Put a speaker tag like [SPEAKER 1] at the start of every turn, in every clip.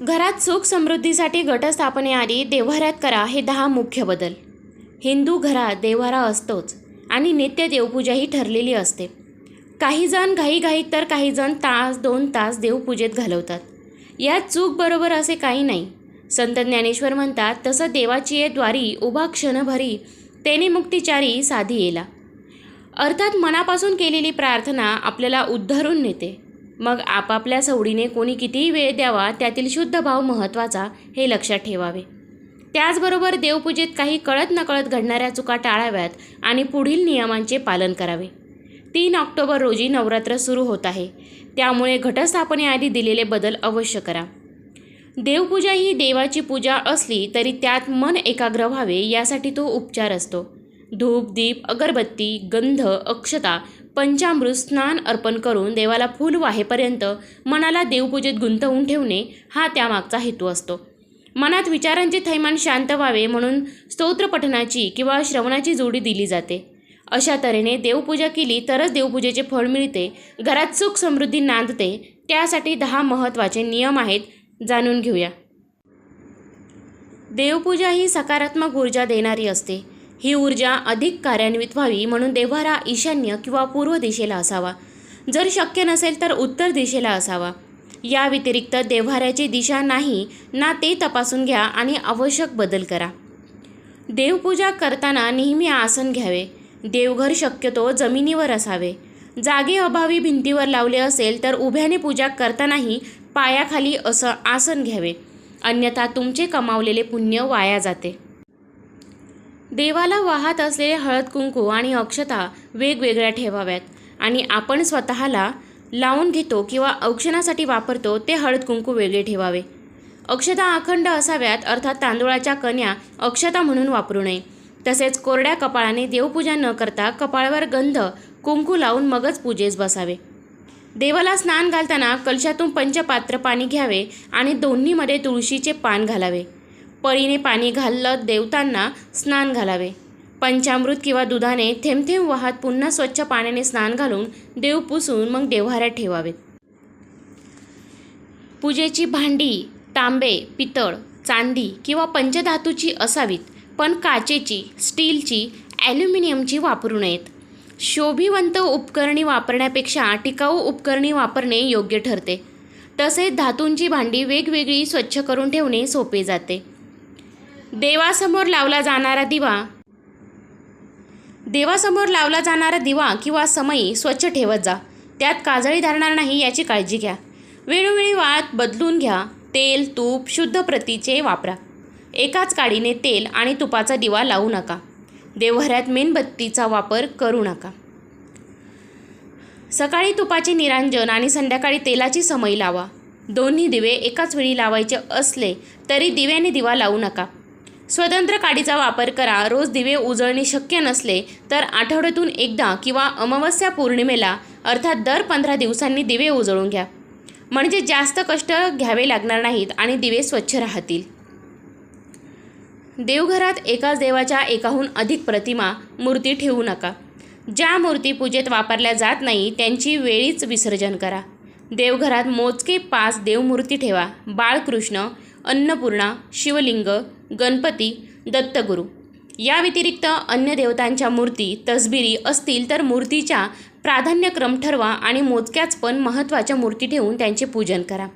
[SPEAKER 1] घरात सुख समृद्धीसाठी घटस्थापनेआधी देव्हाऱ्यात करा हे दहा मुख्य बदल. हिंदू घरात देव्हारा असतोच आणि नित्य देवपूजाही ठरलेली असते. काहीजण घाईघाईत तर काहीजण तास दोन तास देवपूजेत घालवतात. यात चूक बरोबर असे काही नाही. संत ज्ञानेश्वर म्हणतात तसं देवाची ये द्वारी उभा क्षणभरी तेने मुक्तिचारी साधी येला. अर्थात मनापासून केलेली प्रार्थना आपल्याला उद्धरून नेते. मग आपापल्या सवडीने कोणी कितीही वेळ द्यावा त्यातील शुद्ध भाव महत्त्वाचा हे लक्षात ठेवावे. त्याचबरोबर देवपूजेत काही कळत नकळत घडणाऱ्या चुका टाळाव्यात आणि पुढील नियमांचे पालन करावे. तीन ऑक्टोबर रोजी नवरात्र सुरू होत आहे. त्यामुळे घटस्थापनेआधी दिलेले बदल अवश्य करा. देवपूजा ही देवाची पूजा असली तरी त्यात मन एकाग्र व्हावे यासाठी तो उपचार असतो. धूप दीप अगरबत्ती गंध अक्षता पंचामृत स्नान अर्पण करून देवाला फूल वाहेपर्यंत मनाला देवपूजेत गुंतवून ठेवणे हा त्यामागचा हेतू असतो. मनात विचारांचे थैमान शांत व्हावे म्हणून स्तोत्रपठनाची किंवा श्रवणाची जोडी दिली जाते. अशा तऱ्हेने देवपूजा केली तरच देवपूजेचे फळ मिळते घरात सुख समृद्धी नांदते त्यासाठी दहा महत्त्वाचे नियम आहेत जाणून घेऊया. देवपूजा ही सकारात्मक ऊर्जा देणारी असते. ही ऊर्जा अधिक कार्यान्वित व्हावी म्हणून देव्हारा ईशान्य किंवा पूर्व दिशेला असावा. जर शक्य नसेल तर उत्तर दिशेला असावा. या व्यतिरिक्त देव्हाऱ्याची दिशा नाही ना ते तपासून घ्या आणि आवश्यक बदल करा. देवपूजा करताना नेहमी आसन घ्यावे. देवघर शक्यतो जमिनीवर असावे. जागे अभावी भिंतीवर लावले असेल तर उभ्याने पूजा करतानाही पायाखाली असं आसन घ्यावे. अन्यथा तुमचे कमावलेले पुण्य वाया जाते. देवाला वाहत असलेले हळद कुंकू आणि अक्षता वेगवेगळ्या ठेवाव्यात आणि आपण स्वतःला लावून घेतो किंवा औक्षणासाठी वापरतो ते हळद कुंकू वेगळे ठेवावे. अक्षता अखंड असाव्यात अर्थात तांदूळाच्या कन्या अक्षता म्हणून वापरू नये. तसेच कोरड्या कपाळाने देवपूजा न करता कपाळावर गंध कुंकू लावून मगच पूजेस बसावे. देवाला स्नान घालताना कलशातून पंचपात्र पाणी घ्यावे आणि दोन्हीमध्ये तुळशीचे पान घालावे. पळीने पाणी घालत देवतांना स्नान घालावे. पंचामृत किंवा दुधाने थेंब थेंब वाहत पुन्हा स्वच्छ पाण्याने स्नान घालून देव पुसून मग देव्हाऱ्यात ठेवावेत. पूजेची भांडी तांबे पितळ चांदी किंवा पंचधातूची असावीत पण काचेची स्टीलची ॲल्युमिनियमची वापरू नयेत. शोभिवंत उपकरणी वापरण्यापेक्षा टिकाऊ उपकरणे वापरणे योग्य ठरते. तसेच धातूंची भांडी वेगवेगळी स्वच्छ करून ठेवणे सोपे जाते. देवासमोर लावला जाणारा दिवा. देवासमोर लावला जाणारा दिवा किंवा समई स्वच्छ ठेवत जा. त्यात काजळी धरणार नाही याची काळजी घ्या. वेळोवेळी वाळत बदलून घ्या. तेल तूप शुद्ध प्रतीचे वापरा. एकाच काडीने तेल आणि तुपाचा दिवा लावू नका. देवघरात मेणबत्तीचा वापर करू नका. सकाळी तुपाचे निरांजन आणि संध्याकाळी तेलाची समई लावा. दोन्ही दिवे एकाच वेळी लावायचे असले तरी दिव्याने दिवा लावू नका. स्वतंत्र काडीचा वापर करा. रोज दिवे उजळणे शक्य नसले तर आठवड्यातून एकदा किंवा अमावस्या पौर्णिमेला अर्थात दर पंधरा दिवसांनी दिवे उजळून घ्या. म्हणजे जास्त कष्ट घ्यावे लागणार नाहीत आणि दिवे स्वच्छ राहतील. देवघरात एकाच देवाच्या एकाहून अधिक प्रतिमा मूर्ती ठेवू नका. ज्या मूर्ती पूजेत वापरल्या जात नाही त्यांची वेळीच विसर्जन करा. देवघरात मोजके पाच देवमूर्ती ठेवा. बाळकृष्ण अन्नपूर्णा शिवलिंग गणपती दत्तगुरू. या व्यतिरिक्त अन्य देवतांच्या मूर्ती तसबिरी असतील तर मूर्तीच्या प्राधान्यक्रम ठरवा आणि मोजक्याच पण महत्त्वाच्या मूर्ती ठेवून त्यांचे पूजन करा.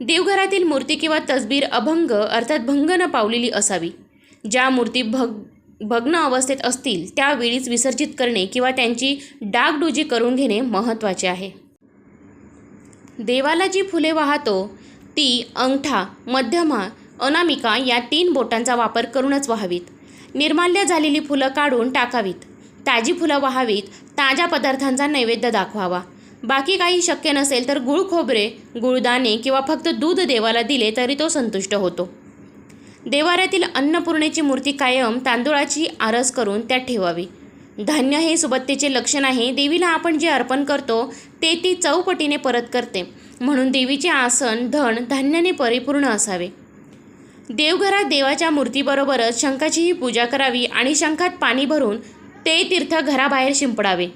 [SPEAKER 1] देवघरातील मूर्ती किंवा तसबीर अभंग अर्थात भंग न पावलेली असावी. ज्या मूर्ती भग भग्न अवस्थेत असतील त्यावेळीच विसर्जित करणे किंवा त्यांची डागडुजी करून घेणे महत्त्वाचे आहे. देवाला जी फुले वाहतो ती अंगठा मध्यमा अनामिका या तीन बोटांचा वापर करूनच व्हावीत. निर्माल्य झालेली फुलं काढून टाकावीत. ताजी फुलं वाहावीत ताज्या पदार्थांचा नैवेद्य दाखवावा. बाकी काही शक्य नसेल तर गुळ खोबरे गुळदाणे किंवा फक्त दूध देवाला दिले तरी तो संतुष्ट होतो. देवाऱ्यातील अन्नपूर्णेची मूर्ती कायम तांदूळाची आरस करून त्यात ठेवावी. धान्य हे सुबत्तेचे लक्षण आहे देवीला आपण जे अर्पण करतो ते ती चौपटीने परत करते. म्हणून देवीचे आसन धन धान्याने परिपूर्ण असावे. देवघरात देवाच्या मूर्तीबरोबरच शंखाचीही पूजा करावी आणि शंखात पाणी भरून ते तीर्थ घराबाहेर शिंपडावे.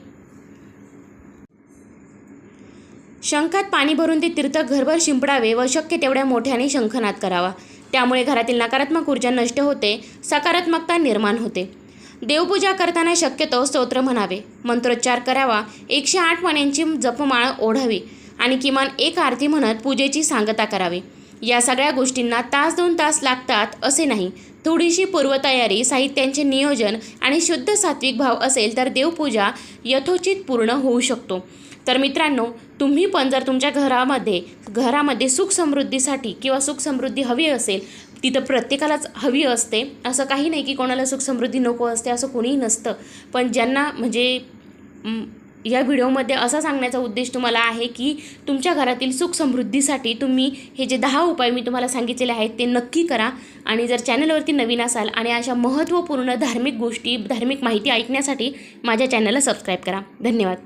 [SPEAKER 1] शंखात पाणी भरून ते तीर्थ घरभर शिंपडावे व शक्य तेवढ्या मोठ्याने शंखनाद करावा. त्यामुळे घरातील नकारात्मक ऊर्जा नष्ट होते सकारात्मकता निर्माण होते. देवपूजा करताना शक्यतो स्तोत्र म्हणावे. मंत्रोच्चार करावा एकशे आठ मण्यांची जपमाळ ओढावी आणि किमान एक आरती म्हणत पूजेची सांगता करावी. या सगळ्या गोष्टींना तास दोन तास लागतात असे नाही. थोडीशी पूर्वतयारी साहित्यांचे नियोजन आणि शुद्ध सात्विक भाव असेल तर देवपूजा यथोचित पूर्ण होऊ शकतो. तर मित्रांनो तुम्ही पण जर तुमच्या घरामध्ये घरामध्ये सुख समृद्धीसाठी किंवा सुख समृद्धी हवी असेल तिथं प्रत्येकालाच हवी असते. असं काही नाही की कोणाला सुख समृद्धी नको असते असं कोणीही नसतं. पण ज्यांना म्हणजे या व्हिडिओमध्ये असा सांगण्याचा उद्देश तुम्हाला आहे की तुमच्या घरातील सुख समृद्धीसाठी तुम्ही हे जे दहा उपाय मी तुम्हाला सांगितलेले आहेत ते नक्की करा. आणि जर चॅनलवरती नवीन असाल आणि अशा महत्त्वपूर्ण धार्मिक गोष्टी धार्मिक माहिती ऐकण्यासाठी माझ्या चॅनलला सबस्क्राईब करा. धन्यवाद.